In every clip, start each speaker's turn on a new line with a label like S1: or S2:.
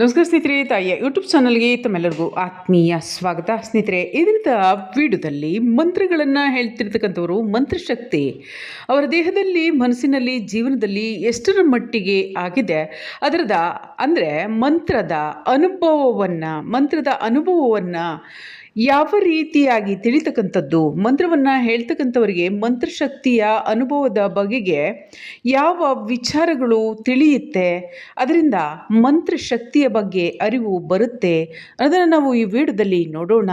S1: ನಮಸ್ಕಾರ ಸ್ನೇಹಿತರೆ, ತಾಯಿಯ ಯೂಟ್ಯೂಬ್ ಚಾನಲ್ಗೆ ತಮ್ಮೆಲ್ಲರಿಗೂ ಆತ್ಮೀಯ ಸ್ವಾಗತ. ಸ್ನೇಹಿತರೆ, ಇದರಿಂದ ವಿಡಿಯೋದಲ್ಲಿ ಮಂತ್ರಗಳನ್ನು ಹೇಳ್ತಿರ್ತಕ್ಕಂಥವರು ಮಂತ್ರಶಕ್ತಿ. ಅವರ ದೇಹದಲ್ಲಿ, ಮನಸ್ಸಿನಲ್ಲಿ, ಜೀವನದಲ್ಲಿ ಎಷ್ಟರ ಮಟ್ಟಿಗೆ ಆಗಿದೆ, ಅದರದ ಅಂದರೆ ಮಂತ್ರದ ಅನುಭವವನ್ನು ಮಂತ್ರದ ಅನುಭವವನ್ನು ಯಾವ ರೀತಿಯಾಗಿ ತಿಳಿತಕ್ಕಂಥದ್ದು? ಮಂತ್ರವನ್ನು ಹೇಳ್ತಕ್ಕಂಥವರಿಗೆ ಮಂತ್ರಶಕ್ತಿಯ ಅನುಭವದ ಬಗೆಗೆ ಯಾವ ವಿಚಾರಗಳು ತಿಳಿಯುತ್ತೆ? ಅದರಿಂದ ಮಂತ್ರಶಕ್ತಿಯ ಬಗ್ಗೆ ಅರಿವು ಬರುತ್ತೆ. ಅದನ್ನು ನಾವು ಈ ವಿಡಿಯೋದಲ್ಲಿ ನೋಡೋಣ.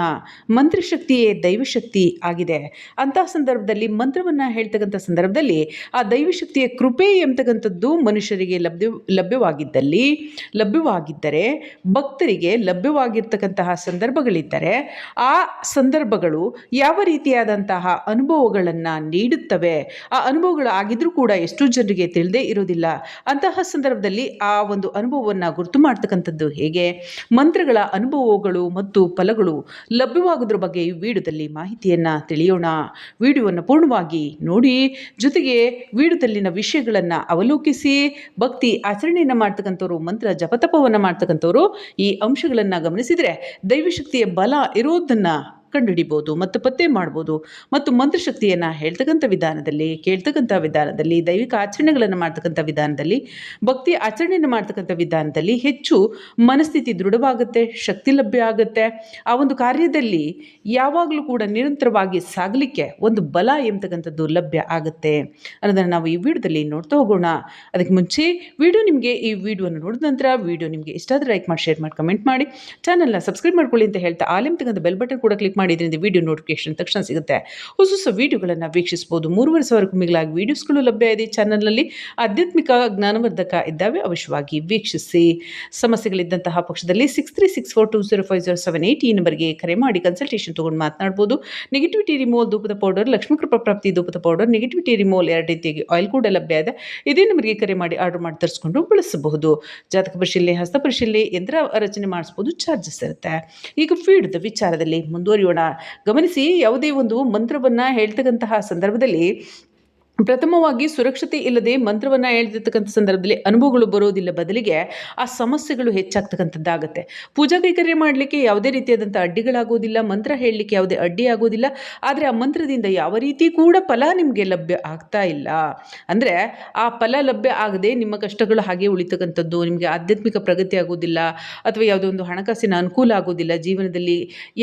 S1: ಮಂತ್ರಶಕ್ತಿಯೇ ದೈವಶಕ್ತಿ ಆಗಿದೆ. ಅಂತಹ ಸಂದರ್ಭದಲ್ಲಿ ಮಂತ್ರವನ್ನು ಹೇಳ್ತಕ್ಕಂಥ ಸಂದರ್ಭದಲ್ಲಿ ಆ ದೈವಶಕ್ತಿಯ ಕೃಪೆ ಎಂಬತಕ್ಕಂಥದ್ದು ಮನುಷ್ಯರಿಗೆ ಲಭ್ಯ, ಲಭ್ಯವಾಗಿದ್ದಲ್ಲಿ, ಲಭ್ಯವಾಗಿದ್ದರೆ ಭಕ್ತರಿಗೆ ಲಭ್ಯವಾಗಿರ್ತಕ್ಕಂತಹ ಸಂದರ್ಭಗಳಿದ್ದರೆ ಆ ಸಂದರ್ಭಗಳು ಯಾವ ರೀತಿಯಾದಂತಹ ಅನುಭವಗಳನ್ನು ನೀಡುತ್ತವೆ? ಆ ಅನುಭವಗಳು ಆಗಿದ್ರೂ ಕೂಡ ಎಷ್ಟೋ ಜನರಿಗೆ ತಿಳಿದೇ ಇರೋದಿಲ್ಲ. ಅಂತಹ ಸಂದರ್ಭದಲ್ಲಿ ಆ ಒಂದು ಅನುಭವವನ್ನು ಗುರುತು ಮಾಡ್ತಕ್ಕಂಥದ್ದು ಹೇಗೆ? ಮಂತ್ರಗಳ ಅನುಭವಗಳು ಮತ್ತು ಫಲಗಳು ಲಭ್ಯವಾಗೋದ್ರ ಬಗ್ಗೆ ಈ ವಿಡಿಯೋದಲ್ಲಿ ಮಾಹಿತಿಯನ್ನು ತಿಳಿಯೋಣ. ವಿಡಿಯೋವನ್ನು ಪೂರ್ಣವಾಗಿ ನೋಡಿ, ಜೊತೆಗೆ ವಿಡಿಯೋದಲ್ಲಿನ ವಿಷಯಗಳನ್ನು ಅವಲೋಕಿಸಿ, ಭಕ್ತಿ ಆಚರಣೆಯನ್ನು ಮಾಡ್ತಕ್ಕಂಥವ್ರು, ಮಂತ್ರ ಜಪತಪವನ್ನು ಮಾಡ್ತಕ್ಕಂಥವ್ರು ಈ ಅಂಶಗಳನ್ನು ಗಮನಿಸಿದರೆ ದೈವಶಕ್ತಿಯ ಬಲ పోతున్నా ಕಂಡುಹಿಡಿಬೋದು ಮತ್ತು ಪತ್ತೆ ಮಾಡ್ಬೋದು. ಮತ್ತು ಮಂತ್ರಶಕ್ತಿಯನ್ನು ಹೇಳ್ತಕ್ಕಂಥ ವಿಧಾನದಲ್ಲಿ, ಕೇಳ್ತಕ್ಕಂಥ ವಿಧಾನದಲ್ಲಿ, ದೈವಿಕ ಆಚರಣೆಗಳನ್ನು ಮಾಡ್ತಕ್ಕಂಥ ವಿಧಾನದಲ್ಲಿ, ಭಕ್ತಿ ಆಚರಣೆಯನ್ನು ಮಾಡ್ತಕ್ಕಂಥ ವಿಧಾನದಲ್ಲಿ ಹೆಚ್ಚು ಮನಸ್ಥಿತಿ ದೃಢವಾಗುತ್ತೆ, ಶಕ್ತಿ ಲಭ್ಯ ಆಗುತ್ತೆ. ಆ ಒಂದು ಕಾರ್ಯದಲ್ಲಿ ಯಾವಾಗಲೂ ಕೂಡ ನಿರಂತರವಾಗಿ ಸಾಗಲಿಕ್ಕೆ ಒಂದು ಬಲ ಎಂಬತಕ್ಕಂಥದ್ದು ಲಭ್ಯ ಆಗುತ್ತೆ. ಅನ್ನೋದನ್ನು ನಾವು ಈ ವಿಡಿಯೋದಲ್ಲಿ ನೋಡ್ತಾ ಹೋಗೋಣ. ಅದಕ್ಕೆ ಮುಂಚೆ ವಿಡಿಯೋ ನಿಮಗೆ ಈ ವಿಡಿಯೋನ ನೋಡಿದ ನಂತರ ವಿಡಿಯೋ ನಿಮಗೆ ಇಷ್ಟ ಆದರೆ ಲೈಕ್ ಮಾಡಿ, ಶೇರ್ ಮಾಡಿ, ಕಮೆಂಟ್ ಮಾಡಿ. ಚಾನಲ್ನ ಸಬ್ಸ್ಕ್ರೈಬ್ ಮಾಡ್ಕೊಳ್ಳಿ ಅಂತ ಹೇಳ್ತಾ ಆಲಿಮ್ ತಕ್ಕಂಥ ಬೆಲ್ ಬಟನ್ ಕೂಡ ಕ್ಲಿಕ್ ಮಾಡಿ. ಇದರಿಂದ ವಿಡಿಯೋ ನೋಟಿಫಿಕೇಶನ್ ತಕ್ಷಣ ಸಿಗುತ್ತೆ. ಹೊಸ ಹೊಸ ವಿಡಿಯೋಗಳನ್ನು ವೀಕ್ಷಿಸಬಹುದು ಮೂರುವರೆ ಸಾವಿರಕ್ಕೂ ಮಿಗಿಲಾಗಿ ವೀಡಿಯೋಸ್ಗಳು ಲಭ್ಯ ಇದೆ ಚಾನಲ್ನಲ್ಲಿ ಆಧ್ಯಾತ್ಮಿಕ ಜ್ಞಾನವರ್ಧಕ ಇದ್ದಾವೆ, ಅವಶ್ಯವಾಗಿ ವೀಕ್ಷಿಸಿ. ಸಮಸ್ಯೆಗಳಿದ್ದಂತಹ ಪಕ್ಷದಲ್ಲಿ six three six four two zero five zero seven eight ಈ ನಂಬರ್ಗೆ ಕರೆ ಮಾಡಿ ಕನ್ಸಲ್ಟೇಷನ್ ತೊಗೊಂಡು ಮಾತನಾಡ್ಬೋದು. ನೆಗೆಟಿವಿಟಿ ರಿಮೂವಲ್ ಧೂಪದ ಪೌಡರ್ ಲಕ್ಷ್ಮೀ ಕೃಪಾ ಪ್ರಾಪ್ತಿ ಧೂಪದ ಪೌಡರ್ ನೆಗೆಟಿವಿಟಿ ರಿಮೂವಲ್ ಎರಡು ರೀತಿಯಾಗಿ ಆಯಿಲ್ ಕೂಡ ಲಭ್ಯ ಇದೆ. ಇದೇ ನಂಬರ್ಗೆ ಕರೆ ಮಾಡಿ ಆರ್ಡರ್ ಮಾಡಿ ತರಿಸ್ಕೊಂಡು ಬಳಸಬಹುದು. ಜಾತಕ ಪರಿಶೀಲನೆ, ಹಸ್ತ ಪರಿಶೀಲನೆ, ಯಂತ್ರ ರಚನೆ ಮಾಡಿಸ್ಬೋದು ಚಾರ್ಜಸ್ ಇರುತ್ತೆ. ಈಗ ಫೀಡ್ದ ವಿಚಾರದಲ್ಲಿ ಮುಂದುವರಿಯೋಣ ಗಮನಿಸಿ ಯಾವುದೇ ಒಂದು ಮಂತ್ರವನ್ನು ಹೇಳ್ತಕ್ಕಂತಹ ಸಂದರ್ಭದಲ್ಲಿ ಪ್ರಥಮವಾಗಿ ಸುರಕ್ಷತೆ ಇಲ್ಲದೆ ಮಂತ್ರವನ್ನು ಹೇಳ್ತಿರ್ತಕ್ಕಂಥ ಸಂದರ್ಭದಲ್ಲಿ ಅನುಭವಗಳು ಬರೋದಿಲ್ಲ ಬದಲಿಗೆ ಆ ಸಮಸ್ಯೆಗಳು ಹೆಚ್ಚಾಗ್ತಕ್ಕಂಥದ್ದಾಗುತ್ತೆ. ಪೂಜಾ ಕೈಕರ್ಯ ಮಾಡಲಿಕ್ಕೆ ಯಾವುದೇ ರೀತಿಯಾದಂಥ ಅಡ್ಡಿಗಳಾಗೋದಿಲ್ಲ, ಮಂತ್ರ ಹೇಳಲಿಕ್ಕೆ ಯಾವುದೇ ಅಡ್ಡಿ ಆಗೋದಿಲ್ಲ, ಆದರೆ ಆ ಮಂತ್ರದಿಂದ ಯಾವ ರೀತಿ ಕೂಡ ಫಲ ನಿಮಗೆ ಲಭ್ಯ ಆಗ್ತಾ ಇಲ್ಲ. ಅಂದರೆ ಆ ಫಲ ಲಭ್ಯ ಆಗದೆ ನಿಮ್ಮ ಕಷ್ಟಗಳು ಹಾಗೆ ಉಳಿತಕ್ಕಂಥದ್ದು, ನಿಮಗೆ ಆಧ್ಯಾತ್ಮಿಕ ಪ್ರಗತಿ ಆಗೋದಿಲ್ಲ, ಅಥವಾ ಯಾವುದೋ ಒಂದು ಹಣಕಾಸಿನ ಅನುಕೂಲ ಆಗೋದಿಲ್ಲ, ಜೀವನದಲ್ಲಿ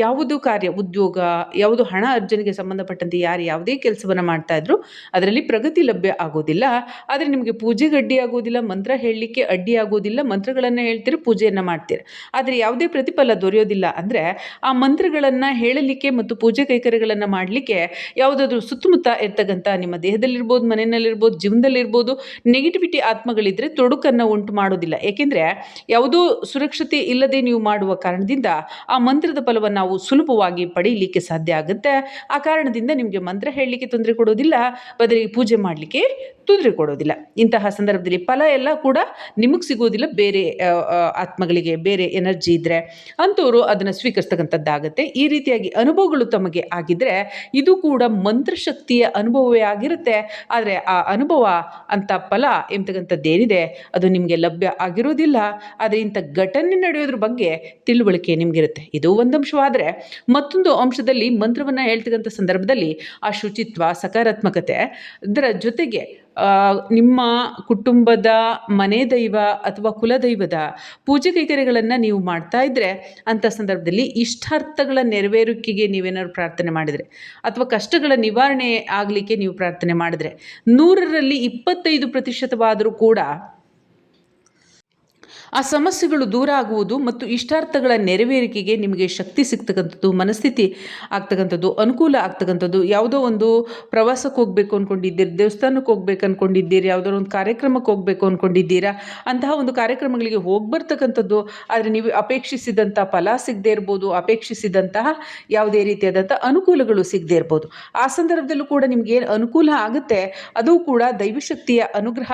S1: ಯಾವುದು ಕಾರ್ಯ, ಉದ್ಯೋಗ, ಯಾವುದು ಹಣ ಅರ್ಜನೆಗೆ ಸಂಬಂಧಪಟ್ಟಂತೆ ಯಾರು ಯಾವುದೇ ಕೆಲಸವನ್ನು ಮಾಡ್ತಾ ಇದ್ರು, ಅದರಲ್ಲಿ ಪ್ರಗತಿ ಲಭ್ಯ ಆಗೋದಿಲ್ಲ, ಆದರೆ ನಿಮಗೆ ಪೂಜೆಗೆ ಅಡ್ಡಿ ಆಗೋದಿಲ್ಲ, ಮಂತ್ರ ಹೇಳಲಿಕ್ಕೆ ಅಡ್ಡಿ ಆಗೋದಿಲ್ಲ, ಮಂತ್ರಗಳನ್ನು ಹೇಳ್ತೀರಿ, ಪೂಜೆಯನ್ನು ಮಾಡ್ತೀರಿ. ಆದರೆ ಯಾವುದೇ ಪ್ರತಿಫಲ ದೊರೆಯೋದಿಲ್ಲ ಅಂದರೆ ಆ ಮಂತ್ರಗಳನ್ನು ಹೇಳಲಿಕ್ಕೆ ಮತ್ತು ಪೂಜೆ ಕೈಕರ್ಯಗಳನ್ನು ಮಾಡಲಿಕ್ಕೆ ಯಾವುದಾದ್ರೂ ಸುತ್ತಮುತ್ತ ಇರ್ತಕ್ಕಂಥ ನಿಮ್ಮ ದೇಹದಲ್ಲಿರ್ಬೋದು, ಮನೆಯಲ್ಲಿರ್ಬೋದು, ಜೀವನದಲ್ಲಿರ್ಬೋದು ನೆಗೆಟಿವಿಟಿ ಆತ್ಮಗಳಿದ್ದರೆ ತೊಡಕನ್ನು ಉಂಟು ಮಾಡೋದಿಲ್ಲ. ಏಕೆಂದರೆ ಯಾವುದೋ ಸುರಕ್ಷತೆ ಇಲ್ಲದೆ ನೀವು ಮಾಡುವ ಕಾರಣದಿಂದ ಆ ಮಂತ್ರದ ಫಲವನ್ನು ನಾವು ಸುಲಭವಾಗಿ ಪಡೆಯಲಿಕ್ಕೆ ಸಾಧ್ಯ ಆಗುತ್ತೆ. ಆ ಕಾರಣದಿಂದ ನಿಮಗೆ ಮಂತ್ರ ಹೇಳಲಿಕ್ಕೆ ತೊಂದರೆ ಕೊಡೋದಿಲ್ಲ. ಬದಲಿಗೆ ಪೂಜೆ ಮಾಡಲಿಕ್ಕೆ ತೊಂದರೆ ಕೊಡೋದಿಲ್ಲ. ಇಂತಹ ಸಂದರ್ಭದಲ್ಲಿ ಫಲ ಎಲ್ಲ ಕೂಡ ನಿಮಗೆ ಸಿಗೋದಿಲ್ಲ. ಬೇರೆ ಆತ್ಮಗಳಿಗೆ ಬೇರೆ ಎನರ್ಜಿ ಇದ್ದರೆ ಅಂಥವರು ಅದನ್ನು ಸ್ವೀಕರಿಸ್ತಕ್ಕಂಥದ್ದಾಗುತ್ತೆ. ಈ ರೀತಿಯಾಗಿ ಅನುಭವಗಳು ತಮಗೆ ಆಗಿದ್ದರೆ ಇದು ಕೂಡ ಮಂತ್ರಶಕ್ತಿಯ ಅನುಭವವೇ ಆಗಿರುತ್ತೆ. ಆದರೆ ಆ ಅನುಭವ ಅಂತ ಫಲ ಎಂಬತಕ್ಕಂಥದ್ದೇನಿದೆ ಅದು ನಿಮಗೆ ಲಭ್ಯ ಆಗಿರೋದಿಲ್ಲ. ಆದರೆ ಇಂಥ ಘಟನೆ ನಡೆಯೋದ್ರ ಬಗ್ಗೆ ತಿಳುವಳಿಕೆ ನಿಮಗಿರುತ್ತೆ. ಇದು ಒಂದು ಅಂಶವಾದರೆ ಮತ್ತೊಂದು ಅಂಶದಲ್ಲಿ ಮಂತ್ರವನ್ನು ಹೇಳ್ತಕ್ಕಂಥ ಸಂದರ್ಭದಲ್ಲಿ ಆ ಶುಚಿತ್ವ, ಸಕಾರಾತ್ಮಕತೆ ಅದರ ಜೊತೆಗೆ ನಿಮ್ಮ ಕುಟುಂಬದ ಮನೆ ದೈವ ಅಥವಾ ಕುಲದೈವದ ಪೂಜೆ ಕೈಕರ್ಯಗಳನ್ನು ನೀವು ಮಾಡ್ತಾ ಇದ್ದರೆ ಅಂಥ ಸಂದರ್ಭದಲ್ಲಿ ಇಷ್ಟಾರ್ಥಗಳ ನೆರವೇರಿಕೆಗೆ ನೀವೇನಾದ್ರು ಪ್ರಾರ್ಥನೆ ಮಾಡಿದರೆ, ಅಥವಾ ಕಷ್ಟಗಳ ನಿವಾರಣೆ ಆಗಲಿಕ್ಕೆ ನೀವು ಪ್ರಾರ್ಥನೆ ಮಾಡಿದರೆ, ನೂರರಲ್ಲಿ ಇಪ್ಪತ್ತೈದು ಪ್ರತಿಶತವಾದರೂ ಕೂಡ ಆ ಸಮಸ್ಯೆಗಳು ದೂರ ಆಗುವುದು ಮತ್ತು ಇಷ್ಟಾರ್ಥಗಳ ನೆರವೇರಿಕೆಗೆ ನಿಮಗೆ ಶಕ್ತಿ ಸಿಗ್ತಕ್ಕಂಥದ್ದು, ಮನಸ್ಥಿತಿ ಆಗ್ತಕ್ಕಂಥದ್ದು, ಅನುಕೂಲ ಆಗ್ತಕ್ಕಂಥದ್ದು. ಯಾವುದೋ ಒಂದು ಪ್ರವಾಸಕ್ಕೆ ಹೋಗಬೇಕು ಅಂದ್ಕೊಂಡಿದ್ದೀರಿ ದೇವಸ್ಥಾನಕ್ಕೆ ಹೋಗ್ಬೇಕು ಅಂದ್ಕೊಂಡಿದ್ದೀರಿ ಯಾವುದೋ ಒಂದು ಕಾರ್ಯಕ್ರಮಕ್ಕೆ ಹೋಗಬೇಕು ಅಂದ್ಕೊಂಡಿದ್ದೀರಾ ಅಂತಹ ಒಂದು ಕಾರ್ಯಕ್ರಮಗಳಿಗೆ ಹೋಗಿ ಬರ್ತಕ್ಕಂಥದ್ದು. ಆದರೆ ನೀವು ಅಪೇಕ್ಷಿಸಿದಂಥ ಫಲ ಸಿಗದೇ ಇರ್ಬೋದು, ಅಪೇಕ್ಷಿಸಿದಂತಹ ಯಾವುದೇ ರೀತಿಯಾದಂಥ ಅನುಕೂಲಗಳು ಸಿಗದೇ ಇರ್ಬೋದು. ಆ ಸಂದರ್ಭದಲ್ಲೂ ಕೂಡ ನಿಮಗೆ ಏನು ಅನುಕೂಲ ಆಗುತ್ತೆ, ಅದು ಕೂಡ ದೈವಶಕ್ತಿಯ ಅನುಗ್ರಹ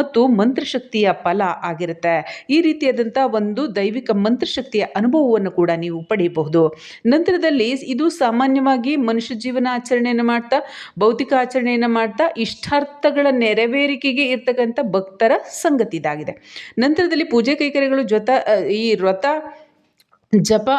S1: ಮತ್ತು ಮಂತ್ರಶಕ್ತಿಯ ಫಲ ಆಗಿರುತ್ತೆ. ಈ ರೀತಿಯಾದಂಥ ಒಂದು ದೈವಿಕ ಮಂತ್ರಶಕ್ತಿಯ ಅನುಭವವನ್ನು ಕೂಡ ನೀವು ಪಡೆಯಬಹುದು. ನಂತರದಲ್ಲಿ ಇದು ಸಾಮಾನ್ಯವಾಗಿ ಮನುಷ್ಯ ಜೀವನ ಆಚರಣೆಯನ್ನು ಮಾಡ್ತಾ, ಭೌತಿಕ ಆಚರಣೆಯನ್ನು ಮಾಡ್ತಾ, ಇಷ್ಟಾರ್ಥಗಳ ನೆರವೇರಿಕೆಗೆ ಇರ್ತಕ್ಕಂಥ ಭಕ್ತರ ಸಂಗತಿ ಇದಾಗಿದೆ. ನಂತರದಲ್ಲಿ ಪೂಜೆ ಕೈಕರ್ಯಗಳು ಜೊತೆ ಈ ವ್ರತ ಜಪ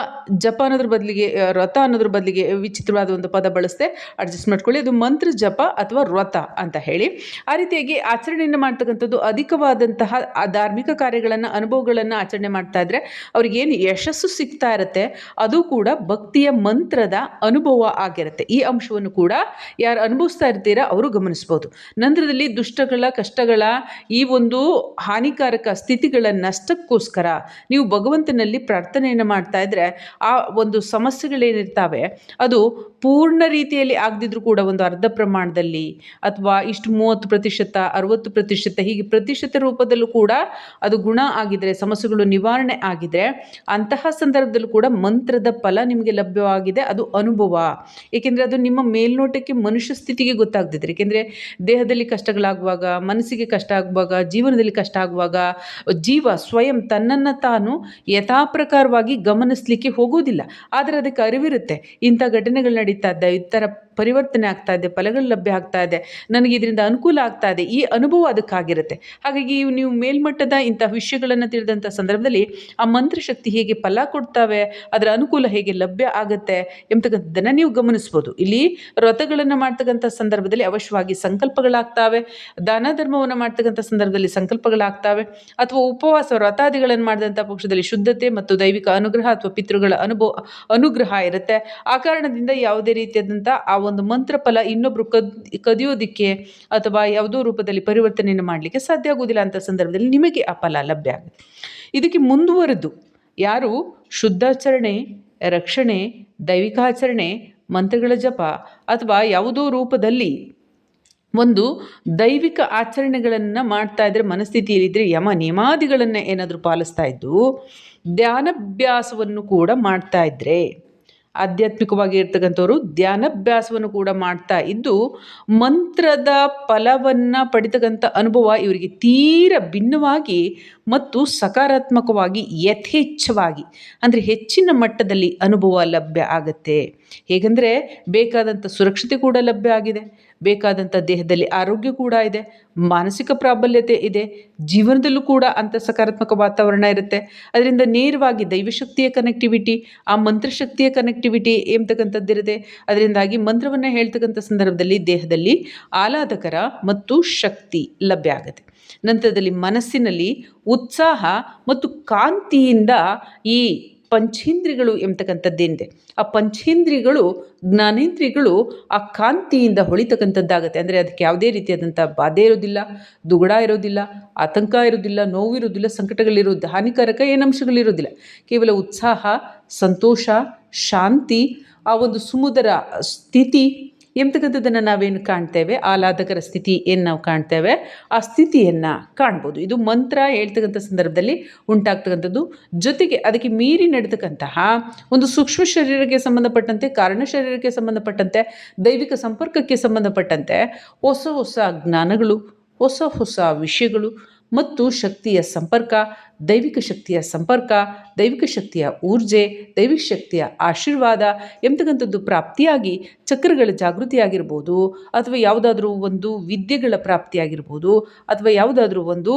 S1: ಜಪ ಅನ್ನೋದ್ರ ಬದಲಿಗೆ ವ್ರತ ಅನ್ನೋದ್ರ ಬದಲಿಗೆ ವಿಚಿತ್ರವಾದ ಒಂದು ಪದ ಬಳಸದೆ ಅಡ್ಜಸ್ಟ್ ಮಾಡ್ಕೊಳ್ಳಿ. ಅದು ಮಂತ್ರ ಜಪ ಅಥವಾ ವ್ರತ ಅಂತ ಹೇಳಿ. ಆ ರೀತಿಯಾಗಿ ಆಚರಣೆಯನ್ನು ಮಾಡ್ತಕ್ಕಂಥದ್ದು ಅಧಿಕವಾದಂತಹ ಧಾರ್ಮಿಕ ಕಾರ್ಯಗಳನ್ನು, ಅನುಭವಗಳನ್ನು ಆಚರಣೆ ಮಾಡ್ತಾ ಇದ್ರೆ ಅವ್ರಿಗೇನು ಯಶಸ್ಸು ಸಿಗ್ತಾ ಇರುತ್ತೆ. ಅದು ಕೂಡ ಭಕ್ತಿಯ ಮಂತ್ರದ ಅನುಭವ ಆಗಿರುತ್ತೆ. ಈ ಅಂಶವನ್ನು ಕೂಡ ಯಾರು ಅನುಭವಿಸ್ತಾ ಇರ್ತೀರಾ ಅವರು ಗಮನಿಸ್ಬೋದು. ನಂತರದಲ್ಲಿ ದುಷ್ಟಗಳ, ಕಷ್ಟಗಳ ಈ ಒಂದು ಹಾನಿಕಾರಕ ಸ್ಥಿತಿಗಳ ನಷ್ಟಕ್ಕೋಸ್ಕರ ನೀವು ಭಗವಂತನಲ್ಲಿ ಪ್ರಾರ್ಥನೆಯನ್ನು ಮಾಡ್ತಾ ಇದ್ರೆ ಆ ಒಂದು ಸಮಸ್ಯೆಗಳೇನಿರ್ತಾವೆ, ಅದು ಪೂರ್ಣ ರೀತಿಯಲ್ಲಿ ಆಗದಿದ್ರೂ ಕೂಡ ಒಂದು ಅರ್ಧ ಪ್ರಮಾಣದಲ್ಲಿ ಅಥವಾ ಇಷ್ಟು ಮೂವತ್ತು ಪ್ರತಿಶತ, ಅರವತ್ತು ಪ್ರತಿಶತ, ಹೀಗೆ ಪ್ರತಿಶತ ರೂಪದಲ್ಲೂ ಕೂಡ ಅದು ಗುಣ ಆಗಿದ್ರೆ, ಸಮಸ್ಯೆಗಳು ನಿವಾರಣೆ ಆಗಿದ್ರೆ ಅಂತಹ ಸಂದರ್ಭದಲ್ಲೂ ಕೂಡ ಮಂತ್ರದ ಫಲ ನಿಮಗೆ ಲಭ್ಯವಾಗಿದೆ, ಅದು ಅನುಭವ. ಏಕೆಂದರೆ ಅದು ನಿಮ್ಮ ಮೇಲ್ನೋಟಕ್ಕೆ ಮನುಷ್ಯ ಸ್ಥಿತಿಗೆ ಗೊತ್ತಾಗ್ತಿದ್ರೆ ಏಕೆಂದರೆ ದೇಹದಲ್ಲಿ ಕಷ್ಟಗಳಾಗುವಾಗ, ಮನಸ್ಸಿಗೆ ಕಷ್ಟ ಆಗುವಾಗ ಜೀವನದಲ್ಲಿ ಕಷ್ಟ ಆಗುವಾಗ ಜೀವ ಸ್ವಯಂ ತನ್ನನ್ನು ತಾನು ಯಥಾಪ್ರಕಾರವಾಗಿ ಗಮನಿಸಲಿಕ್ಕೆ ಹೋಗೋದಿಲ್ಲ. ಆದರೆ ಅದಕ್ಕೆ ಅರಿವಿರುತ್ತೆ. ಇಂಥ ಘಟನೆಗಳು ನಡೀತಾ ಇದ್ದ ಈ ಪರಿವರ್ತನೆ ಆಗ್ತಾ ಇದೆ, ಫಲಗಳು ಲಭ್ಯ ಆಗ್ತಾ ಇದೆ, ನನಗೆ ಇದರಿಂದ ಅನುಕೂಲ ಆಗ್ತಾ ಇದೆ, ಈ ಅನುಭವ ಅದಕ್ಕಾಗಿರುತ್ತೆ. ಹಾಗಾಗಿ ನೀವು ಮೇಲ್ಮಟ್ಟದ ಇಂಥ ವಿಷಯಗಳನ್ನು ತಿಳಿದಂಥ ಸಂದರ್ಭದಲ್ಲಿ ಆ ಮಂತ್ರಶಕ್ತಿ ಹೇಗೆ ಫಲ ಕೊಡ್ತಾವೆ, ಅದರ ಅನುಕೂಲ ಹೇಗೆ ಲಭ್ಯ ಆಗುತ್ತೆ ಎಂಬತಕ್ಕಂಥದ್ದನ್ನು ನೀವು ಗಮನಿಸ್ಬೋದು. ಇಲ್ಲಿ ವ್ರತಗಳನ್ನು ಮಾಡ್ತಕ್ಕಂಥ ಸಂದರ್ಭದಲ್ಲಿ ಅವಶ್ಯವಾಗಿ ಸಂಕಲ್ಪಗಳಾಗ್ತಾವೆ, ದಾನ ಧರ್ಮವನ್ನು ಮಾಡ್ತಕ್ಕಂಥ ಸಂದರ್ಭದಲ್ಲಿ ಸಂಕಲ್ಪಗಳಾಗ್ತಾವೆ, ಅಥವಾ ಉಪವಾಸ ವ್ರತಾದಿಗಳನ್ನು ಮಾಡಿದಂಥ ಪಕ್ಷದಲ್ಲಿ ಶುದ್ಧತೆ ಮತ್ತು ದೈವಿಕ ಅನುಗ್ರಹ ಅಥವಾ ಪಿತೃಗಳ ಅನುಭವ, ಅನುಗ್ರಹ ಇರುತ್ತೆ. ಆ ಕಾರಣದಿಂದ ಯಾವುದೇ ರೀತಿಯಾದಂಥ ಆ ಒಂದು ಮಂತ್ರ ಫಲ ಇನ್ನೊಬ್ಬರು ಕದ್, ಕದಿಯೋದಕ್ಕೆ ಅಥವಾ ಯಾವುದೋ ರೂಪದಲ್ಲಿ ಪರಿವರ್ತನೆಯನ್ನು ಮಾಡಲಿಕ್ಕೆ ಸಾಧ್ಯ ಆಗೋದಿಲ್ಲ ಅಂತ ಸಂದರ್ಭದಲ್ಲಿ ನಿಮಗೆ ಆ ಫಲ ಲಭ್ಯ ಆಗುತ್ತೆ. ಇದಕ್ಕೆ ಮುಂದುವರೆದು ಯಾರು? ಶುದ್ಧಾಚರಣೆ, ರಕ್ಷಣೆ ದೈವಿಕಾಚರಣೆ ಮಂತ್ರಗಳ ಜಪ ಅಥವಾ ಯಾವುದೋ ರೂಪದಲ್ಲಿ ಒಂದು ದೈವಿಕ ಆಚರಣೆಗಳನ್ನು ಮಾಡ್ತಾ ಇದ್ದರೆ ಮನಸ್ಥಿತಿಯಲ್ಲಿದ್ದರೆ ಯಮ ನಿಯಮಾದಿಗಳನ್ನು ಏನಾದರೂ ಪಾಲಿಸ್ತಾ ಇದ್ದು ಧ್ಯಾನಾಭ್ಯಾಸವನ್ನು ಕೂಡ ಮಾಡ್ತಾ ಇದ್ದರೆ ಆಧ್ಯಾತ್ಮಿಕವಾಗಿ ಇರ್ತಕ್ಕಂಥವ್ರು ಧ್ಯಾನಾಭ್ಯಾಸವನ್ನು ಕೂಡ ಮಾಡ್ತಾ ಇದ್ದು ಮಂತ್ರದ ಫಲವನ್ನು ಪಡಿತಕ್ಕಂಥ ಅನುಭವ ಇವರಿಗೆ ತೀರ ಭಿನ್ನವಾಗಿ ಮತ್ತು ಸಕಾರಾತ್ಮಕವಾಗಿ ಯಥೇಚ್ಛವಾಗಿ, ಅಂದರೆ ಹೆಚ್ಚಿನ ಮಟ್ಟದಲ್ಲಿ ಅನುಭವ ಲಭ್ಯ ಆಗುತ್ತೆ. ಹೇಗೆಂದರೆ ಬೇಕಾದಂಥ ಸುರಕ್ಷತೆ ಕೂಡ ಲಭ್ಯ ಆಗಿದೆ. ಬೇಕಾದಂಥ ದೇಹದಲ್ಲಿ ಆರೋಗ್ಯ ಕೂಡ ಇದೆ, ಮಾನಸಿಕ ಪ್ರಾಬಲ್ಯತೆ ಇದೆ, ಜೀವನದಲ್ಲೂ ಕೂಡ ಅಂಥ ಸಕಾರಾತ್ಮಕ ವಾತಾವರಣ ಇರುತ್ತೆ. ಅದರಿಂದ ನೇರವಾಗಿ ದೈವಶಕ್ತಿಯ ಕನೆಕ್ಟಿವಿಟಿ ಆ ಮಂತ್ರಶಕ್ತಿಯ ಕನೆಕ್ಟಿವಿಟಿ ಎಂಬತಕ್ಕಂಥದ್ದಿರುತ್ತೆ ಅದರಿಂದಾಗಿ ಮಂತ್ರವನ್ನು ಹೇಳ್ತಕ್ಕಂಥ ಸಂದರ್ಭದಲ್ಲಿ ದೇಹದಲ್ಲಿ ಆಹ್ಲಾದಕರ ಮತ್ತು ಶಕ್ತಿ ಲಭ್ಯ ಆಗುತ್ತೆ. ನಂತರದಲ್ಲಿ ಮನಸ್ಸಿನಲ್ಲಿ ಉತ್ಸಾಹ ಮತ್ತು ಕಾಂತಿಯಿಂದ ಈ ಪಂಚೇಂದ್ರಿಗಳು ಎಂಬತಕ್ಕಂಥದ್ದೇನಿದೆ. ಆ ಪಂಚೇಂದ್ರಿಗಳು, ಜ್ಞಾನೇಂದ್ರಿಗಳು ಆ ಕಾಂತಿಯಿಂದ ಹೊಳಿತಕ್ಕಂಥದ್ದಾಗತ್ತೆ. ಅಂದರೆ ಅದಕ್ಕೆ ಯಾವುದೇ ರೀತಿಯಾದಂಥ ಬಾಧೆ ಇರೋದಿಲ್ಲ, ದುಗುಡ ಇರೋದಿಲ್ಲ, ಆತಂಕ ಇರೋದಿಲ್ಲ, ನೋವು ಇರೋದಿಲ್ಲ, ಸಂಕಟಗಳಿರೋದು, ಹಾನಿಕಾರಕ ಏನು ಅಂಶಗಳಿರೋದಿಲ್ಲ. ಕೇವಲ ಉತ್ಸಾಹ, ಸಂತೋಷ, ಶಾಂತಿ, ಆ ಒಂದು ಸುಮುದರ ಸ್ಥಿತಿ ಎಂಬತಕ್ಕಂಥದ್ದನ್ನು ನಾವೇನು ಕಾಣ್ತೇವೆ? ಆಹ್ಲಾದಕರ ಸ್ಥಿತಿ ಏನು ನಾವು ಕಾಣ್ತೇವೆ? ಆ ಸ್ಥಿತಿಯನ್ನು ಕಾಣ್ಬೋದು. ಇದು ಮಂತ್ರ ಹೇಳ್ತಕ್ಕಂಥ ಸಂದರ್ಭದಲ್ಲಿ ಉಂಟಾಗ್ತಕ್ಕಂಥದ್ದು. ಜೊತೆಗೆ ಅದಕ್ಕೆ ಮೀರಿ ನಡೆತಕ್ಕಂತಹ ಒಂದು ಸೂಕ್ಷ್ಮ ಶರೀರಕ್ಕೆ ಸಂಬಂಧಪಟ್ಟಂತೆ, ಕಾರಣ ಶರೀರಕ್ಕೆ ಸಂಬಂಧಪಟ್ಟಂತೆ, ದೈವಿಕ ಸಂಪರ್ಕಕ್ಕೆ ಸಂಬಂಧಪಟ್ಟಂತೆ ಹೊಸ ಹೊಸ ಜ್ಞಾನಗಳು, ಹೊಸ ಹೊಸ ವಿಷಯಗಳು ಮತ್ತು ಶಕ್ತಿಯ ಸಂಪರ್ಕ, ದೈವಿಕ ಶಕ್ತಿಯ ಸಂಪರ್ಕ, ದೈವಿಕ ಶಕ್ತಿಯ ಊರ್ಜೆ, ದೈವಿಕ ಶಕ್ತಿಯ ಆಶೀರ್ವಾದ ಎಂಬತಕ್ಕಂಥದ್ದು ಪ್ರಾಪ್ತಿಯಾಗಿ ಚಕ್ರಗಳ ಜಾಗೃತಿಯಾಗಿರ್ಬೋದು ಅಥವಾ ಯಾವುದಾದ್ರೂ ಒಂದು ವಿದ್ಯೆಗಳ ಪ್ರಾಪ್ತಿಯಾಗಿರ್ಬೋದು ಅಥವಾ ಯಾವುದಾದ್ರೂ ಒಂದು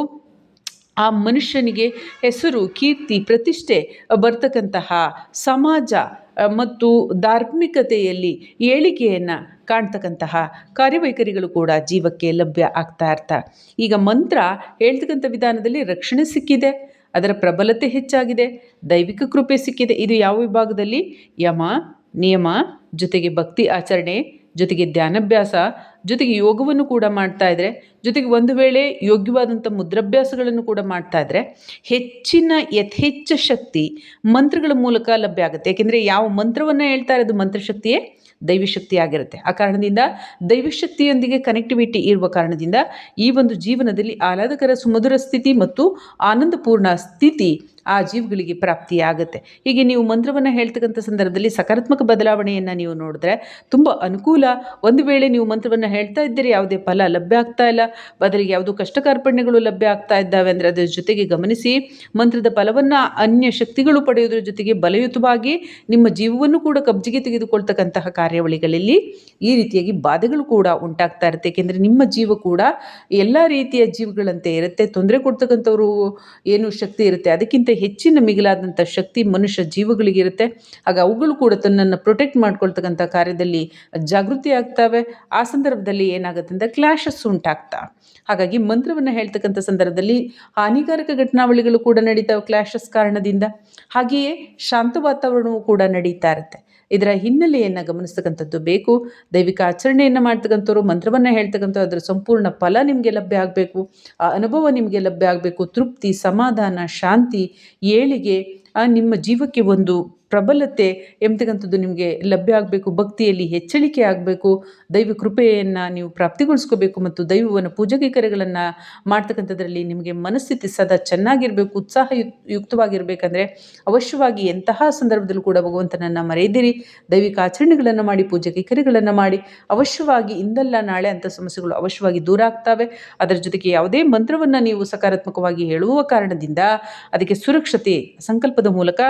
S1: ಆ ಮನುಷ್ಯನಿಗೆ ಹೆಸರು, ಕೀರ್ತಿ, ಪ್ರತಿಷ್ಠೆ ಬರ್ತಕ್ಕಂತಹ ಸಮಾಜ ಮತ್ತು ಧಾರ್ಮಿಕತೆಯಲ್ಲಿ ಏಳಿಗೆಯನ್ನು ಕಾಣ್ತಕ್ಕಂತಹ ಕಾರ್ಯವೈಖರಿಗಳು ಕೂಡ ಜೀವಕ್ಕೆ ಲಭ್ಯ ಆಗ್ತಾ ಇರ್ತಾ. ಈಗ ಮಂತ್ರ ಹೇಳ್ತಕ್ಕಂಥ ವಿಧಾನದಲ್ಲಿ ರಕ್ಷಣೆ ಸಿಕ್ಕಿದೆ, ಅದರ ಪ್ರಬಲತೆ ಹೆಚ್ಚಾಗಿದೆ, ದೈವಿಕ ಕೃಪೆ ಸಿಕ್ಕಿದೆ. ಇದು ಯಾವ ವಿಭಾಗದಲ್ಲಿ? ಯಮ, ನಿಯಮ, ಜೊತೆಗೆ ಭಕ್ತಿ ಆಚರಣೆ, ಜೊತೆಗೆ ಧ್ಯಾನಭ್ಯಾಸ, ಜೊತೆಗೆ ಯೋಗವನ್ನು ಕೂಡ ಮಾಡ್ತಾ ಇದ್ದರೆ ಜೊತೆಗೆ ಒಂದು ವೇಳೆ ಯೋಗ್ಯವಾದಂಥ ಮುದ್ರಾಭ್ಯಾಸಗಳನ್ನು ಕೂಡ ಮಾಡ್ತಾ ಇದ್ದರೆ ಹೆಚ್ಚಿನ ಯಥೇಚ್ಛ ಶಕ್ತಿ ಮಂತ್ರಗಳ ಮೂಲಕ ಲಭ್ಯ ಆಗುತ್ತೆ. ಯಾಕೆಂದರೆ ಯಾವ ಮಂತ್ರವನ್ನು ಹೇಳ್ತಾ ಇರೋದು ಮಂತ್ರಶಕ್ತಿಯೇ? ದೈವಶಕ್ತಿ ಆಗಿರುತ್ತೆ ಆ ಕಾರಣದಿಂದ ದೈವಶಕ್ತಿಯೊಂದಿಗೆ ಕನೆಕ್ಟಿವಿಟಿ ಇರುವ ಕಾರಣದಿಂದ ಈ ಒಂದು ಜೀವನದಲ್ಲಿ ಆಹ್ಲಾದಕರ, ಸುಮಧುರ ಸ್ಥಿತಿ ಮತ್ತು ಆನಂದಪೂರ್ಣ ಸ್ಥಿತಿ ಆ ಜೀವಗಳಿಗೆ ಪ್ರಾಪ್ತಿಯಾಗುತ್ತೆ. ಹೀಗೆ ನೀವು ಮಂತ್ರವನ್ನು ಹೇಳ್ತಕ್ಕಂಥ ಸಂದರ್ಭದಲ್ಲಿ ಸಕಾರಾತ್ಮಕ ಬದಲಾವಣೆಯನ್ನು ನೀವು ನೋಡಿದ್ರೆ ತುಂಬ ಅನುಕೂಲ. ಒಂದು ವೇಳೆ ನೀವು ಮಂತ್ರವನ್ನು ಹೇಳ್ತಾ ಇದ್ದರೆ, ಯಾವುದೇ ಫಲ ಲಭ್ಯ ಆಗ್ತಾ ಇಲ್ಲ, ಬದಲಿಗೆ ಯಾವುದೋ ಕಷ್ಟ ಕಾರ್ಪಣ್ಯಗಳು ಲಭ್ಯ ಆಗ್ತಾ ಇದ್ದಾವೆ ಅಂದರೆ ಅದರ ಜೊತೆಗೆ ಗಮನಿಸಿ, ಮಂತ್ರದ ಫಲವನ್ನು ಅನ್ಯ ಶಕ್ತಿಗಳು ಪಡೆಯೋದ್ರ ಜೊತೆಗೆ ಬಲಯುತವಾಗಿ ನಿಮ್ಮ ಜೀವವನ್ನು ಕೂಡ ಕಬ್ಜಿಗೆ ತೆಗೆದುಕೊಳ್ತಕ್ಕಂತಹ ಕಾರ್ಯಾವಳಿಗಳಲ್ಲಿ ಈ ರೀತಿಯಾಗಿ ಬಾಧೆಗಳು ಕೂಡ ಉಂಟಾಗ್ತಾ ಇರುತ್ತೆ. ಏಕೆಂದರೆ ನಿಮ್ಮ ಜೀವ ಕೂಡ ಎಲ್ಲ ರೀತಿಯ ಜೀವಗಳಂತೆ ಇರುತ್ತೆ. ತೊಂದರೆ ಕೊಡ್ತಕ್ಕಂಥವ್ರು ಏನು ಶಕ್ತಿ ಇರುತ್ತೆ, ಅದಕ್ಕಿಂತ ಹೆಚ್ಚಿನ ಮಿಗಿಲಾದಂಥ ಶಕ್ತಿ ಮನುಷ್ಯ ಜೀವಗಳಿಗಿರುತ್ತೆ ಆಗ ಅವುಗಳು ಕೂಡ ತನ್ನನ್ನು ಪ್ರೊಟೆಕ್ಟ್ ಮಾಡ್ಕೊಳ್ತಕ್ಕಂಥ ಕಾರ್ಯದಲ್ಲಿ ಜಾಗೃತಿ ಆಗ್ತವೆ. ಆ ಸಂದರ್ಭದಲ್ಲಿ ಏನಾಗುತ್ತೆ ಅಂದರೆ ಕ್ಲಾಶಸ್ ಉಂಟಾಗ್ತಾ. ಹಾಗಾಗಿ ಮಂತ್ರವನ್ನು ಹೇಳ್ತಕ್ಕಂಥ ಸಂದರ್ಭದಲ್ಲಿ ಹಾನಿಕಾರಕ ಘಟನಾವಳಿಗಳು ಕೂಡ ನಡೀತಾವೆ ಕ್ಲಾಶಸ್ ಕಾರಣದಿಂದ. ಹಾಗೆಯೇ ಶಾಂತ ವಾತಾವರಣವು ಕೂಡ ನಡೀತಾ ಇರುತ್ತೆ. ಇದರ ಹಿನ್ನೆಲೆಯನ್ನು ಗಮನಿಸ್ತಕ್ಕಂಥದ್ದು ಬೇಕು. ದೈವಿಕ ಆಚರಣೆಯನ್ನು ಮಾಡ್ತಕ್ಕಂಥವ್ರು, ಮಂತ್ರವನ್ನು ಹೇಳ್ತಕ್ಕಂಥ ಅದರ ಸಂಪೂರ್ಣ ಫಲ ನಿಮಗೆ ಲಭ್ಯ ಆಗಬೇಕು. ಆ ಅನುಭವ ನಿಮಗೆ ಲಭ್ಯ ಆಗಬೇಕು. ತೃಪ್ತಿ, ಸಮಾಧಾನ, ಶಾಂತಿ, ಏಳಿಗೆ ನಿಮ್ಮ ಜೀವಕ್ಕೆ ಒಂದು ಪ್ರಬಲತೆ ಎಂಬತಕ್ಕಂಥದ್ದು ನಿಮಗೆ ಲಭ್ಯ ಆಗಬೇಕು, ಭಕ್ತಿಯಲ್ಲಿ ಹೆಚ್ಚಳಿಕೆ ಆಗಬೇಕು, ದೈವ ಕೃಪೆಯನ್ನು ನೀವು ಪ್ರಾಪ್ತಿಗೊಳಿಸ್ಕೋಬೇಕು ಮತ್ತು ದೈವವನ್ನು ಪೂಜೆಗೆ ಕರೆಗಳನ್ನು ಮಾಡ್ತಕ್ಕಂಥದ್ರಲ್ಲಿ ನಿಮಗೆ ಮನಸ್ಥಿತಿ ಸದಾ ಚೆನ್ನಾಗಿರಬೇಕು ಉತ್ಸಾಹ ಯುಕ್ ಯುಕ್ತವಾಗಿರಬೇಕಂದ್ರೆ ಅವಶ್ಯವಾಗಿ ಎಂತಹ ಸಂದರ್ಭದಲ್ಲೂ ಕೂಡ ಭಗವಂತನನ್ನು ಮರೆಯದಿರಿ. ದೈವಿಕ ಆಚರಣೆಗಳನ್ನು ಮಾಡಿ ಪೂಜೆಗೆ ಕರೆಗಳನ್ನು ಮಾಡಿ, ಅವಶ್ಯವಾಗಿ ಇಂದಲ್ಲ ನಾಳೆ ಅಂಥ ಸಮಸ್ಯೆಗಳು ಅವಶ್ಯವಾಗಿ ದೂರ ಆಗ್ತವೆ. ಅದರ ಜೊತೆಗೆ ಯಾವುದೇ ಮಂತ್ರವನ್ನು ನೀವು ಸಕಾರಾತ್ಮಕವಾಗಿ ಹೇಳುವ ಕಾರಣದಿಂದ ಅದಕ್ಕೆ ಸುರಕ್ಷತೆ, ಸಂಕಲ್ಪದ ಮೂಲಕ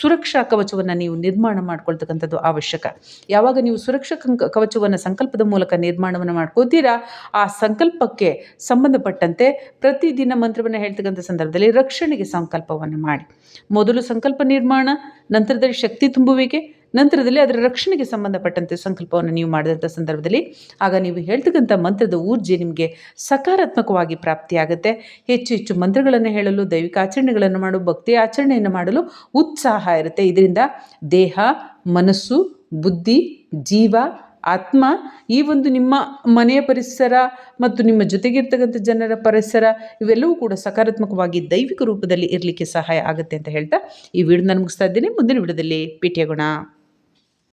S1: ಸುರಕ್ಷಾ ಕವಚವನ್ನು ನೀವು ನಿರ್ಮಾಣ ಮಾಡ್ಕೊಳ್ತಕ್ಕಂಥದ್ದು ಅವಶ್ಯಕ. ಯಾವಾಗ ನೀವು ಸುರಕ್ಷಾ ಕವಚವನ್ನು ಸಂಕಲ್ಪದ ಮೂಲಕ ನಿರ್ಮಾಣವನ್ನು ಮಾಡ್ಕೋತೀರಾ, ಆ ಸಂಕಲ್ಪಕ್ಕೆ ಸಂಬಂಧಪಟ್ಟಂತೆ ಪ್ರತಿದಿನ ಮಂತ್ರವನ್ನು ಹೇಳ್ತಕ್ಕಂಥ ಸಂದರ್ಭದಲ್ಲಿ ರಕ್ಷಣೆಗೆ ಸಂಕಲ್ಪವನ್ನು ಮಾಡಿ. ಮೊದಲು ಸಂಕಲ್ಪ ನಿರ್ಮಾಣ, ನಂತರದಲ್ಲಿ ಶಕ್ತಿ ತುಂಬುವಿಕೆ ನಂತರದಲ್ಲಿ ಅದರ ರಕ್ಷಣೆಗೆ ಸಂಬಂಧಪಟ್ಟಂತೆ ಸಂಕಲ್ಪವನ್ನು ನೀವು ಮಾಡಿದಂಥ ಸಂದರ್ಭದಲ್ಲಿ ಆಗ ನೀವು ಹೇಳ್ತಕ್ಕಂಥ ಮಂತ್ರದ ಊರ್ಜೆ ನಿಮಗೆ ಸಕಾರಾತ್ಮಕವಾಗಿ ಪ್ರಾಪ್ತಿಯಾಗುತ್ತೆ. ಹೆಚ್ಚು ಹೆಚ್ಚು ಮಂತ್ರಗಳನ್ನು ಹೇಳಲು, ದೈವಿಕ ಆಚರಣೆಗಳನ್ನು ಮಾಡು, ಭಕ್ತಿ ಆಚರಣೆಯನ್ನು ಮಾಡಲು ಉತ್ಸಾಹ ಇರುತ್ತೆ. ಇದರಿಂದ ದೇಹ, ಮನಸ್ಸು, ಬುದ್ಧಿ, ಜೀವ, ಆತ್ಮ ಈ ಒಂದು ನಿಮ್ಮ ಮನೆಯ ಪರಿಸರ ಮತ್ತು ನಿಮ್ಮ ಜೊತೆಗಿರ್ತಕ್ಕಂಥ ಜನರ ಪರಿಸರ ಇವೆಲ್ಲವೂ ಕೂಡ ಸಕಾರಾತ್ಮಕವಾಗಿ ದೈವಿಕ ರೂಪದಲ್ಲಿ ಇರಲಿಕ್ಕೆ ಸಹಾಯ ಆಗುತ್ತೆ ಅಂತ ಹೇಳ್ತಾ ಈ ವಿಡಿಯೋನ ಮುಗಿಸ್ತಾ ಇದ್ದೀನಿ. ಮುಂದಿನ ವಿಡಿಯೋದಲ್ಲಿ ಭೇಟಿಯಾಗೋಣ.